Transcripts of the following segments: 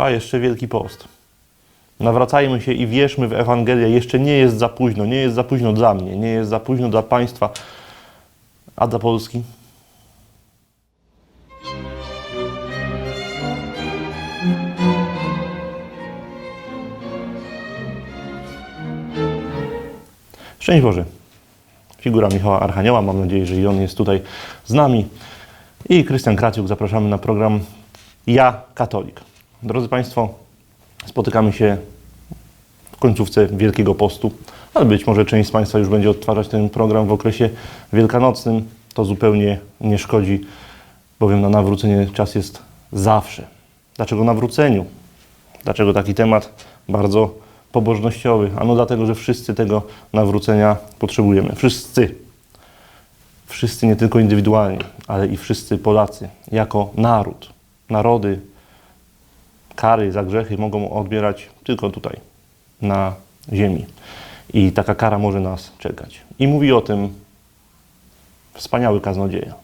Trwa jeszcze Wielki Post. Nawracajmy się i wierzmy w Ewangelię. Jeszcze nie jest za późno. Nie jest za późno dla mnie. Nie jest za późno dla państwa. A dla Polski? Szczęść Boże. Figura Michała Archanioła. Mam nadzieję, że i on jest tutaj z nami. I Krystian Kraciuk. Zapraszamy na program Ja Katolik. Drodzy Państwo, spotykamy się w końcówce Wielkiego Postu, ale być może część z Państwa już będzie odtwarzać ten program w okresie wielkanocnym. To zupełnie nie szkodzi, bowiem na nawrócenie czas jest zawsze. Dlaczego nawróceniu? Dlaczego taki temat bardzo pobożnościowy? Ano dlatego, że wszyscy tego nawrócenia potrzebujemy. Wszyscy. Wszyscy nie tylko indywidualnie, ale i wszyscy Polacy jako naród. Narody kary za grzechy mogą odbierać tylko tutaj, na ziemi. I taka kara może nas czekać. I mówi o tym wspaniały kaznodzieja.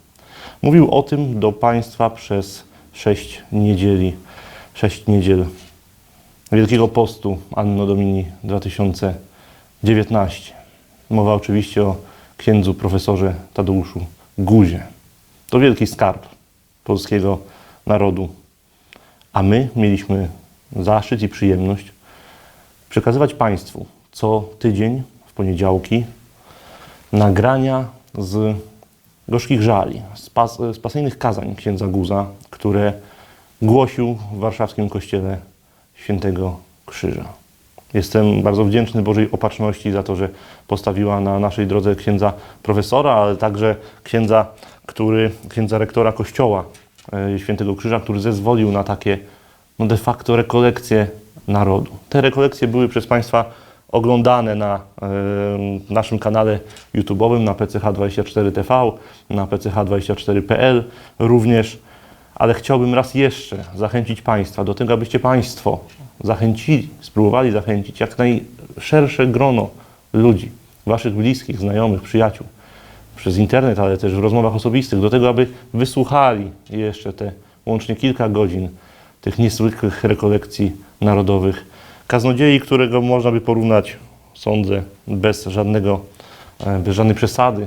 Mówił o tym do Państwa przez sześć niedzieli, sześć niedziel Wielkiego Postu Anno Domini 2019. Mowa oczywiście o księdzu profesorze Tadeuszu Guzie. To wielki skarb polskiego narodu. A my mieliśmy zaszczyt i przyjemność przekazywać Państwu co tydzień w poniedziałki nagrania z gorzkich żali, z, pas, z pasyjnych kazań księdza Guza, które głosił w warszawskim kościele Świętego Krzyża. Jestem bardzo wdzięczny Bożej Opatrzności za to, że postawiła na naszej drodze księdza profesora, ale także księdza, który, księdza rektora kościoła Świętego Krzyża, który zezwolił na takie no de facto rekolekcje narodu. Te rekolekcje były przez Państwa oglądane na e, naszym kanale YouTube'owym, na PCH24TV, na PCH24.pl również, ale chciałbym raz jeszcze zachęcić Państwa do tego, abyście Państwo zachęcili, spróbowali zachęcić jak najszersze grono ludzi, Waszych bliskich, znajomych, przyjaciół, przez internet, ale też w rozmowach osobistych, do tego, aby wysłuchali jeszcze te łącznie kilka godzin tych niezwykłych rekolekcji narodowych. Kaznodziei, którego można by porównać, sądzę, bez żadnego, e, bez żadnej przesady,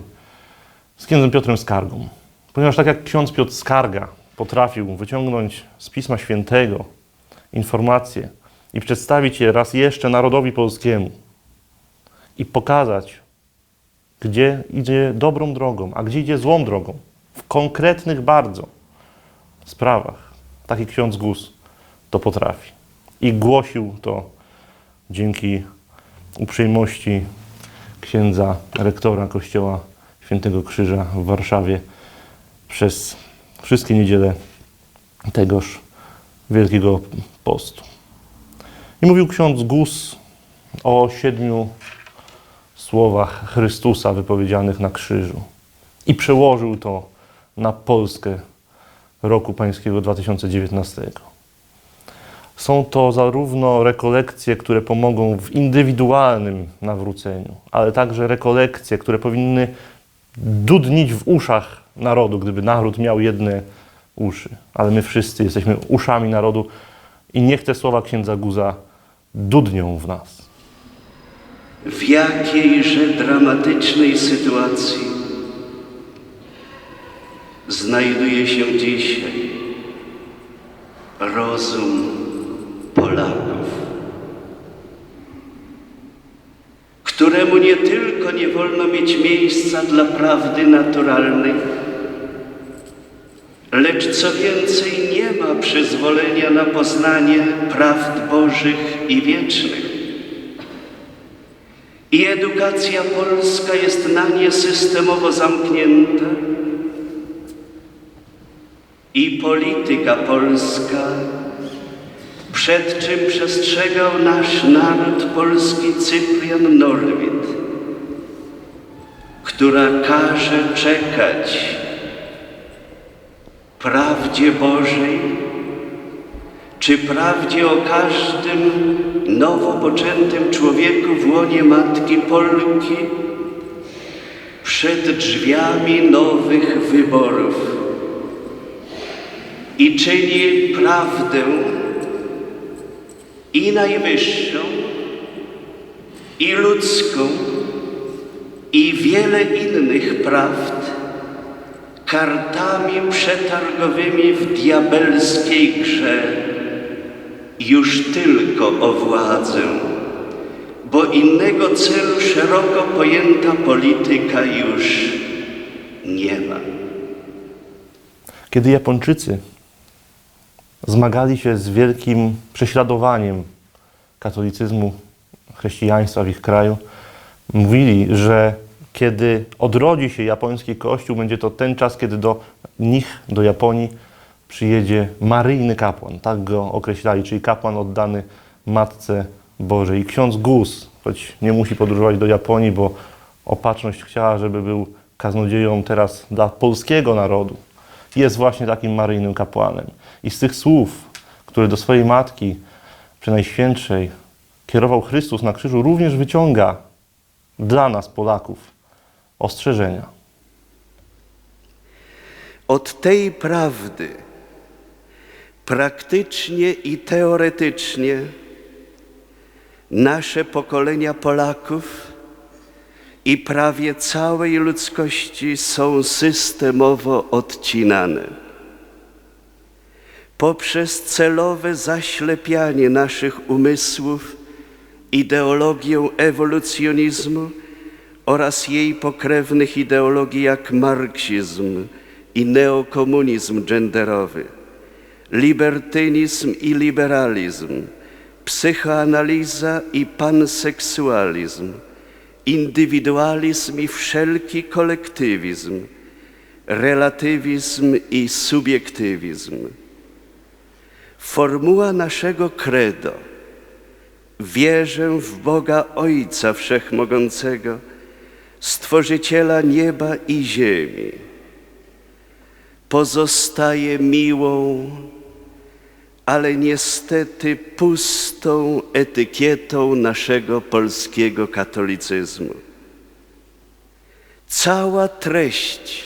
z księdzem Piotrem Skargą. Ponieważ tak jak ksiądz Piotr Skarga potrafił wyciągnąć z Pisma Świętego informacje i przedstawić je raz jeszcze narodowi polskiemu i pokazać, gdzie idzie dobrą drogą, a gdzie idzie złą drogą, w konkretnych bardzo sprawach. Taki ksiądz Gus to potrafi. I głosił to dzięki uprzejmości księdza rektora Kościoła Świętego Krzyża w Warszawie przez wszystkie niedziele tegoż Wielkiego Postu. I mówił ksiądz Gus o siedmiu słowach Chrystusa wypowiedzianych na krzyżu. I przełożył to na Polskę roku pańskiego 2019. Są to zarówno rekolekcje, które pomogą w indywidualnym nawróceniu, ale także rekolekcje, które powinny dudnić w uszach narodu, gdyby naród miał jedne uszy. Ale my wszyscy jesteśmy uszami narodu i niech te słowa księdza Guza dudnią w nas. W jakiejże dramatycznej sytuacji znajduje się dzisiaj rozum Polaków, któremu nie tylko nie wolno mieć miejsca dla prawdy naturalnej, lecz co więcej nie ma przyzwolenia na poznanie prawd Bożych i wiecznych. I edukacja polska jest na nie systemowo zamknięta. I polityka polska, przed czym przestrzegał nasz naród polski Cyprian Norwid, która każe czekać prawdzie Bożej, czy prawdzie o każdym nowo poczętym człowieku w łonie Matki Polki? Przed drzwiami nowych wyborów. I czyni prawdę i najwyższą, i ludzką, i wiele innych prawd kartami przetargowymi w diabelskiej grze już tylko o władzę, bo innego celu szeroko pojęta polityka już nie ma. Kiedy Japończycy zmagali się z wielkim prześladowaniem katolicyzmu, chrześcijaństwa w ich kraju, mówili, że kiedy odrodzi się japoński kościół, będzie to ten czas, kiedy do nich, do Japonii, przyjedzie maryjny kapłan. Tak go określali, czyli kapłan oddany Matce Bożej. I ksiądz Gus, choć nie musi podróżować do Japonii, bo opatrzność chciała, żeby był kaznodzieją teraz dla polskiego narodu, jest właśnie takim maryjnym kapłanem. I z tych słów, które do swojej matki, Przenajświętszej, kierował Chrystus na krzyżu, również wyciąga dla nas, Polaków, ostrzeżenia. Od tej prawdy praktycznie i teoretycznie nasze pokolenia Polaków i prawie całej ludzkości są systemowo odcinane. Poprzez celowe zaślepianie naszych umysłów ideologią ewolucjonizmu oraz jej pokrewnych ideologii jak marksizm i neokomunizm genderowy, libertynizm i liberalizm, psychoanaliza i panseksualizm, indywidualizm i wszelki kolektywizm, relatywizm i subiektywizm. Formuła naszego credo Wierzę w Boga Ojca Wszechmogącego, Stworzyciela nieba i ziemi. Pozostaje miłą, ale niestety pustą etykietą naszego polskiego katolicyzmu. Cała treść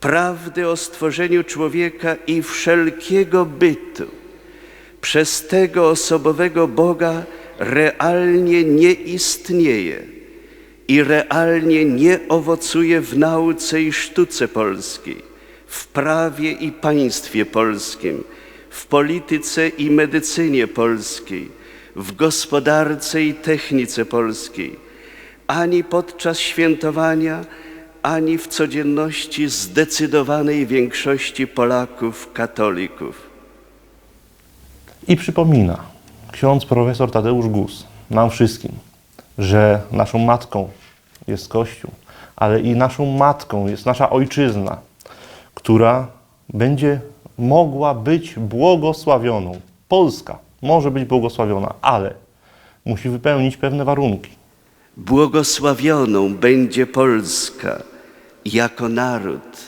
prawdy o stworzeniu człowieka i wszelkiego bytu przez tego osobowego Boga realnie nie istnieje i realnie nie owocuje w nauce i sztuce polskiej, w prawie i państwie polskim, w polityce i medycynie polskiej, w gospodarce i technice polskiej, ani podczas świętowania, ani w codzienności zdecydowanej większości Polaków, katolików. I przypomina ksiądz profesor Tadeusz Gus nam wszystkim, że naszą matką jest Kościół, ale i naszą matką jest nasza ojczyzna, która będzie mogła być błogosławioną. Polska może być błogosławiona, ale musi wypełnić pewne warunki. Błogosławioną będzie Polska jako naród,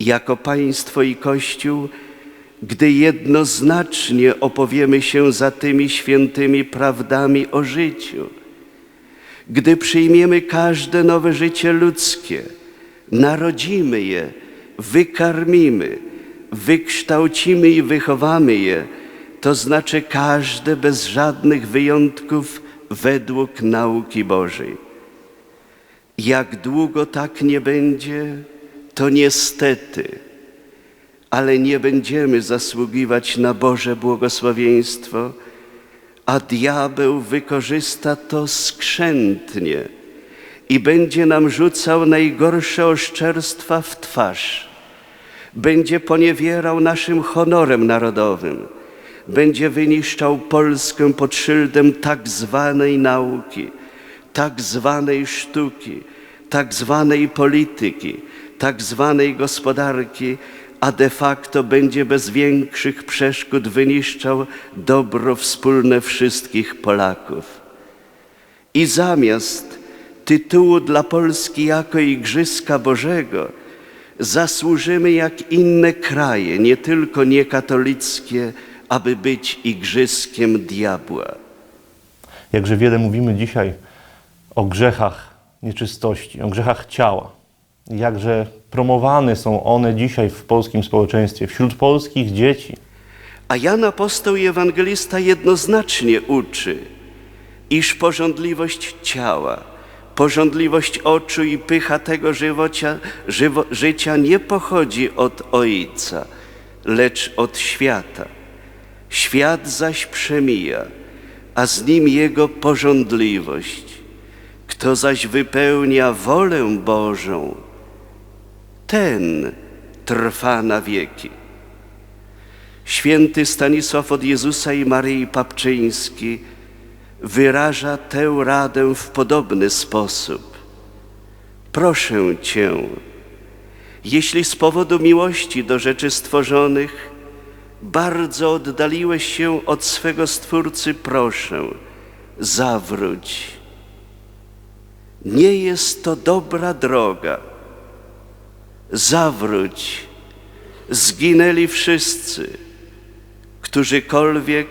jako państwo i Kościół, gdy jednoznacznie opowiemy się za tymi świętymi prawdami o życiu, gdy przyjmiemy każde nowe życie ludzkie, narodzimy je, wykarmimy, wykształcimy i wychowamy je, to znaczy każde bez żadnych wyjątków według nauki Bożej. Jak długo tak nie będzie, to niestety, ale nie będziemy zasługiwać na Boże błogosławieństwo, a diabeł wykorzysta to skrzętnie i będzie nam rzucał najgorsze oszczerstwa w twarz. Będzie poniewierał naszym honorem narodowym, będzie wyniszczał Polskę pod szyldem tak zwanej nauki, tak zwanej sztuki, tak zwanej polityki, tak zwanej gospodarki, a de facto będzie bez większych przeszkód wyniszczał dobro wspólne wszystkich Polaków. I zamiast tytułu dla Polski jako Igrzyska Bożego, zasłużymy jak inne kraje, nie tylko niekatolickie, aby być Igrzyszkiem diabła. Jakże wiele mówimy dzisiaj o grzechach nieczystości, o grzechach ciała. Jakże promowane są one dzisiaj w polskim społeczeństwie, wśród polskich dzieci. A Jan Apostoł i Ewangelista jednoznacznie uczy, iż porządliwość ciała, porządliwość oczu i pycha tego żywocia, żywo, życia nie pochodzi od Ojca, lecz od świata. Świat zaś przemija, a z nim jego porządliwość. Kto zaś wypełnia wolę Bożą, ten trwa na wieki. Święty Stanisław od Jezusa i Maryi Papczyński wyraża tę radę w podobny sposób. Proszę Cię, jeśli z powodu miłości do rzeczy stworzonych bardzo oddaliłeś się od swego Stwórcy, proszę, zawróć. Nie jest to dobra droga. Zawróć. Zginęli wszyscy, którzykolwiek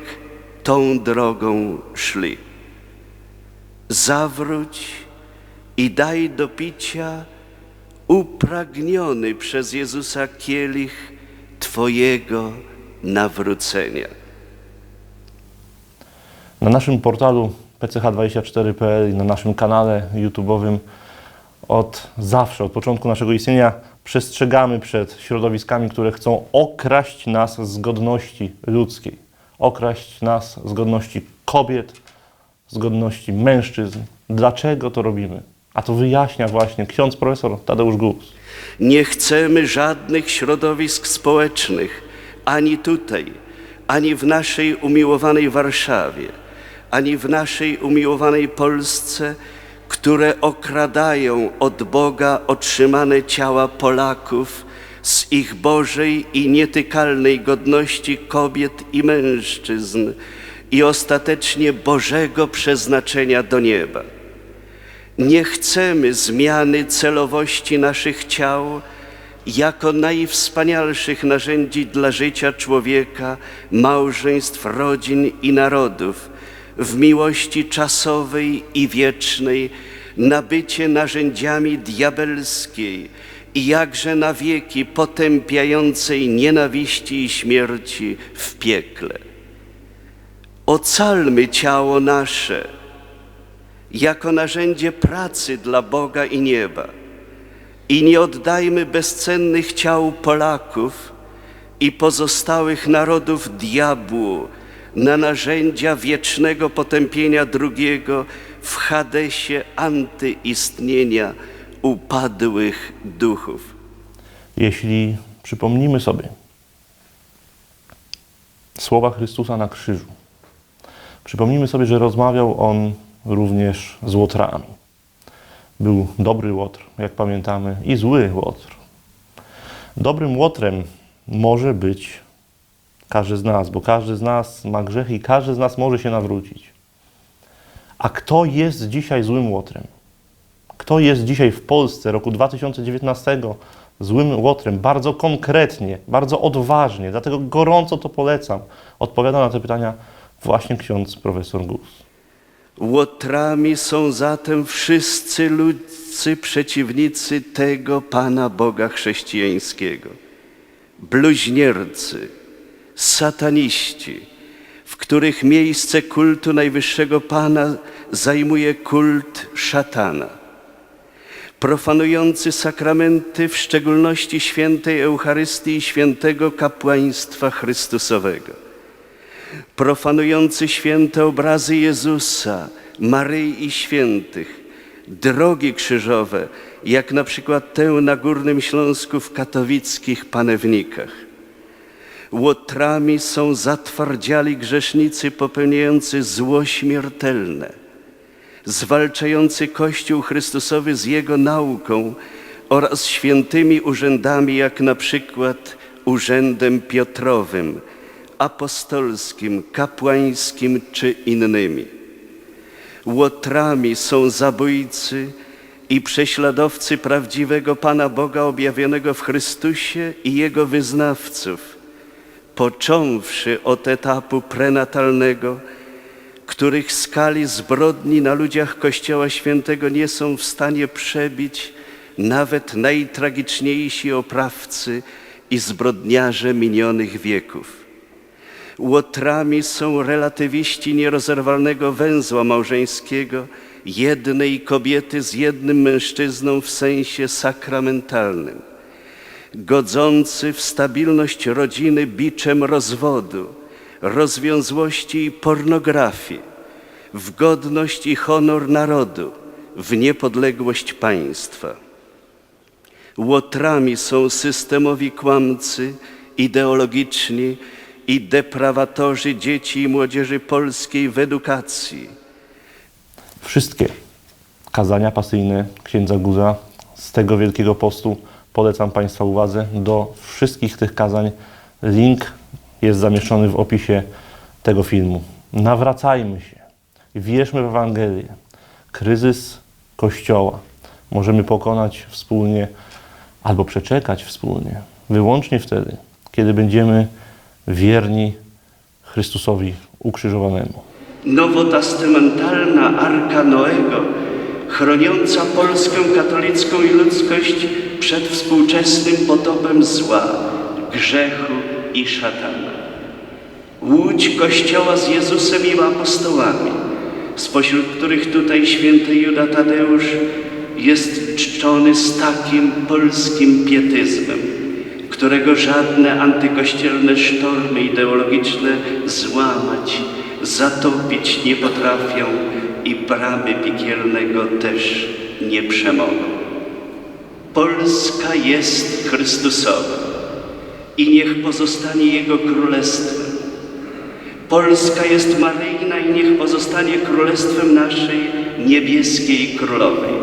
tą drogą szli. Zawróć i daj do picia upragniony przez Jezusa kielich Twojego nawrócenia. Na naszym portalu pch24.pl i na naszym kanale YouTube'owym od zawsze, od początku naszego istnienia przestrzegamy przed środowiskami, które chcą okraść nas z godności ludzkiej, okraść nas z godności kobiet, z godności mężczyzn. Dlaczego to robimy? A to wyjaśnia właśnie ksiądz profesor Tadeusz Gus. Nie chcemy żadnych środowisk społecznych, ani tutaj, ani w naszej umiłowanej Warszawie, ani w naszej umiłowanej Polsce, które okradają od Boga otrzymane ciała Polaków z ich Bożej i nietykalnej godności kobiet i mężczyzn i ostatecznie Bożego przeznaczenia do nieba. Nie chcemy zmiany celowości naszych ciał jako najwspanialszych narzędzi dla życia człowieka, małżeństw, rodzin i narodów, w miłości czasowej i wiecznej, na bycie narzędziami diabelskiej i jakże na wieki potępiającej nienawiści i śmierci w piekle. Ocalmy ciało nasze jako narzędzie pracy dla Boga i nieba. I nie oddajmy bezcennych ciał Polaków i pozostałych narodów diabłu na narzędzia wiecznego potępienia drugiego w Hadesie antyistnienia upadłych duchów. Jeśli przypomnimy sobie słowa Chrystusa na krzyżu, przypomnimy sobie, że rozmawiał On również z łotrami. Był dobry łotr, jak pamiętamy, i zły łotr. Dobrym łotrem może być każdy z nas, bo każdy z nas ma grzechy i każdy z nas może się nawrócić. A kto jest dzisiaj złym łotrem? Kto jest dzisiaj w Polsce roku 2019 złym łotrem? Bardzo konkretnie, bardzo odważnie, dlatego gorąco to polecam. Odpowiada na te pytania właśnie ksiądz profesor Gus. Łotrami są zatem wszyscy ludzcy przeciwnicy tego Pana Boga chrześcijańskiego. Bluźniercy, sataniści, w których miejsce kultu najwyższego Pana zajmuje kult szatana. Profanujący sakramenty, w szczególności świętej Eucharystii i świętego kapłaństwa Chrystusowego profanujący święte obrazy Jezusa, Maryi i świętych, drogi krzyżowe, jak na przykład tę na Górnym Śląsku w katowickich panewnikach. Łotrami są zatwardziali grzesznicy popełniający zło śmiertelne, zwalczający Kościół Chrystusowy z Jego nauką oraz świętymi urzędami, jak na przykład urzędem Piotrowym, apostolskim, kapłańskim czy innymi. Łotrami są zabójcy i prześladowcy prawdziwego Pana Boga objawionego w Chrystusie i Jego wyznawców, począwszy od etapu prenatalnego, których skali zbrodni na ludziach Kościoła Świętego nie są w stanie przebić nawet najtragiczniejsi oprawcy i zbrodniarze minionych wieków. Łotrami są relatywiści nierozerwalnego węzła małżeńskiego, jednej kobiety z jednym mężczyzną w sensie sakramentalnym, godzący w stabilność rodziny biczem rozwodu, rozwiązłości i pornografii, w godność i honor narodu, w niepodległość państwa. Łotrami są systemowi kłamcy, ideologiczni i deprawatorzy dzieci i młodzieży polskiej w edukacji. Wszystkie kazania pasyjne księdza Guza z tego Wielkiego Postu polecam Państwa uwadze. Do wszystkich tych kazań link jest zamieszczony w opisie tego filmu. Nawracajmy się, wierzmy w Ewangelię. Kryzys Kościoła możemy pokonać wspólnie albo przeczekać wspólnie, wyłącznie wtedy, kiedy będziemy wierni Chrystusowi ukrzyżowanemu. Nowotestamentalna Arka Noego, chroniąca Polskę katolicką i ludzkość przed współczesnym potopem zła, grzechu i szatana. Łódź Kościoła z Jezusem i apostołami, spośród których tutaj święty Juda Tadeusz jest czczony z takim polskim pietyzmem, którego żadne antykościelne sztormy ideologiczne złamać, zatopić nie potrafią i bramy piekielnego też nie przemogą. Polska jest Chrystusowa i niech pozostanie Jego królestwem. Polska jest Maryjna i niech pozostanie królestwem naszej niebieskiej królowej.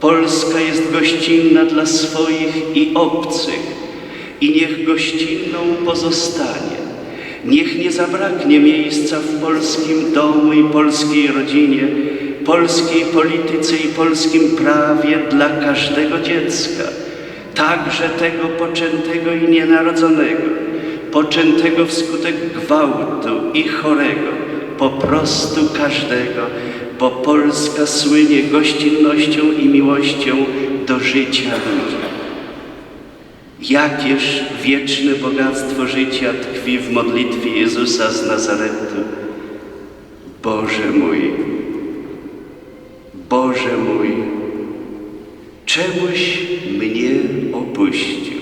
Polska jest gościnna dla swoich i obcych i niech gościnną pozostanie. Niech nie zabraknie miejsca w polskim domu i polskiej rodzinie, polskiej polityce i polskim prawie dla każdego dziecka, także tego poczętego i nienarodzonego, poczętego wskutek gwałtu i chorego, po prostu każdego, bo Polska słynie gościnnością i miłością do życia ludzi. Jakież wieczne bogactwo życia tkwi w modlitwie Jezusa z Nazaretu. Boże mój, Boże mój, czemuś mnie opuścił?